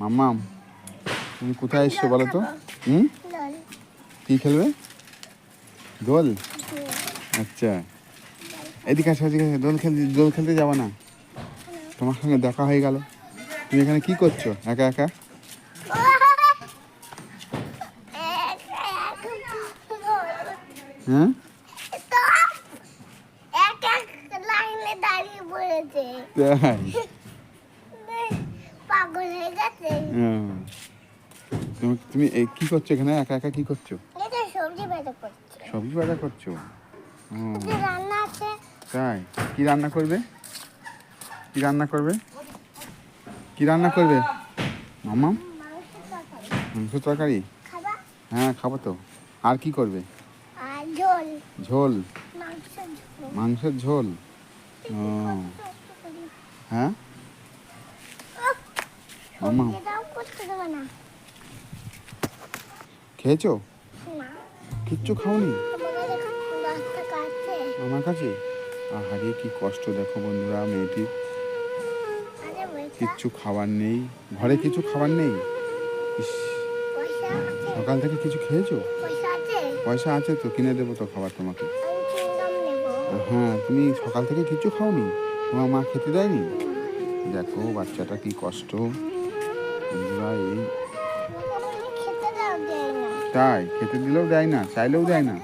মাম্মাম তুমি কোথায় এসছো বলো তো? হুম? কি খেলবে? দোল? আচ্ছা। এদিকে আসো এদিকে আসো। দোল খেলতে দোল খেলতে যাব না। তোমার সঙ্গে দেখা হয়ে গেল। তুমি এখানে কি করছ? একা একা? হ্যাঁ? তাই পাগল হয়ে গেছে হুম। তুমি তুমি কি করছ এখানে? একা একা কি করছ? সবজি বাজার করছে। সবজি বাজার করছ? রান্না আছে? তাই? কি রান্না করবে? কি রান্না করবে? কি রান্না করবে? মামা? মাংস তরকারি। হ্যাঁ খাব তো। আর কি করবে? ঝোল। মাংসের ঝোল। হ্যাঁ? মামা। খেয়েছো? কিচ্ছু খাওনি? আমার কাছে? আহারে, কি কষ্ট, দেখো বন্ধুরা মেয়েটির কিচ্ছু খাবার নেই। ঘরে কিছু খাবার নেই? সকাল থেকে কিছু খেয়েছো? পয়সা আছে তো, কিনে দেবো তো খাবার তোমাকে। হ্যাঁ তুমি সকাল থেকে কিচ্ছু খাওনি? তোমার মা খেতে দেয়নি? দেখো, বাচ্চাটা কি কষ্ট। তাই? খেতে দিলেও দেয় না চাইলেও দেয় না।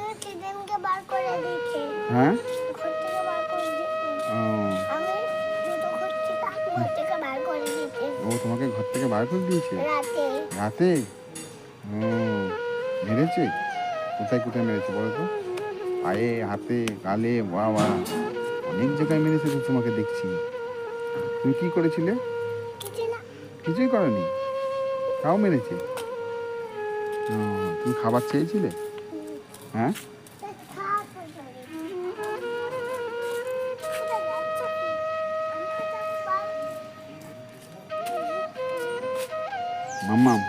হ্যাঁ? ও। তোমাকে ঘর থেকে বার করে দিয়েছে? রাতে? ও মেরেছে? কোথায় কোথায় মেরেছে বলো তো? পায়ে হাতে গালে বাবা অনেক জায়গায় মেরেছে তো তোমাকে দেখছি। তুমি কি করেছিলে? কিছুই করনি। তাও মেরেছে। তুমি খাবার চেয়েছিলে? হ্যাঁ? মাম্মাম,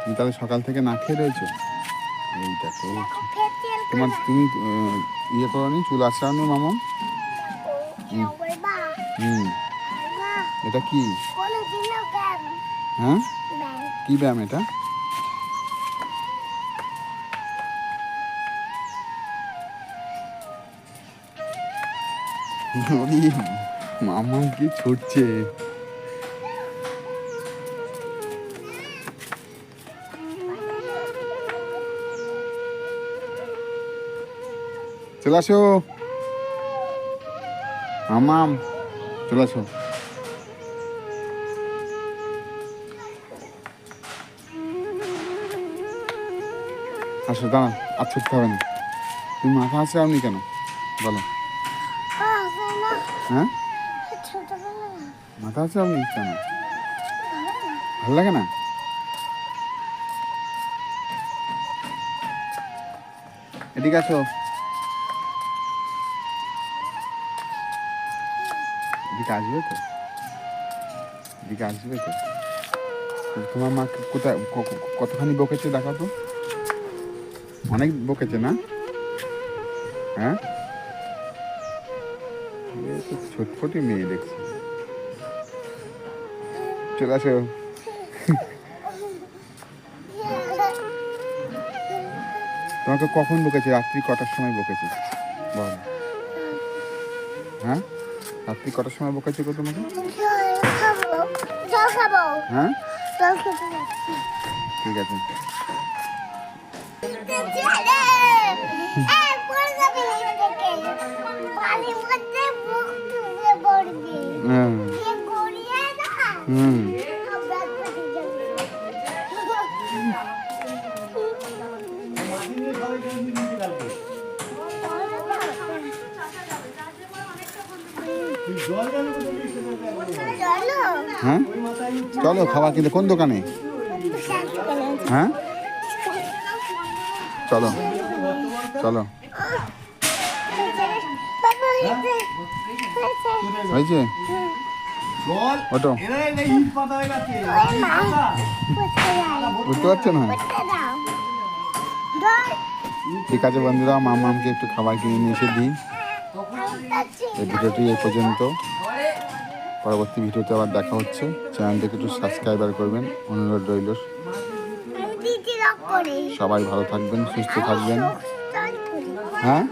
তুমি তাহলে সকাল থেকে না খেয়ে রয়েছো? এই দেখো, তোমার তুমি ইয়ে করনি, চুল আশ্রাওনি মামা হুম। এটা কি? হ্যাঁ? কি ব্যায়াম এটা? মামা কি ছুটছে। চলে আসো। মামাম চলে আসো। আসো দাঁড়া আর ছুটতে হবে না। তুমি মাথা আপনি কেন? বলো। হ্যাঁ? মাথা আছে আপনি কেন? ভালো লাগে না? এদিকে আছো এদিকে আসবে তো? এদিকে আসবে তো? তোমার মা কোথায় কতখানি বকেছে দেখো তো। অনেক বকেছে না? হ্যাঁ? ছটফটি মেয়ে দেখছি। চলে আসো। তোমাকে কখন বকেছে? রাত্রি কটার সময় বকেছে? বল। হ্যাঁ? রাত্রি কটার সময় বকেছে গো তোমাকে হ্যাঁ? ঠিক আছে। হুম। হ্যাঁ? চলো, খাবার কিনতে কোন দোকানে? হ্যাঁ? চলো চলো। হয়েছে? হয়ে বুঝতে পারছ না? ঠিক আছে বন্ধুরা, মামামকে একটু খাবার কিনে নিয়ে এসে দিই। এই ভিডিওটি এ পর্যন্ত। পরবর্তী ভিডিওতে আবার দেখা হচ্ছে। চ্যানেলটিকে একটু সাবস্ক্রাইবার করবেন। অনুরোধ রইল। সবাই ভালো থাকবেন সুস্থ থাকবেন। করি হ্যাঁ?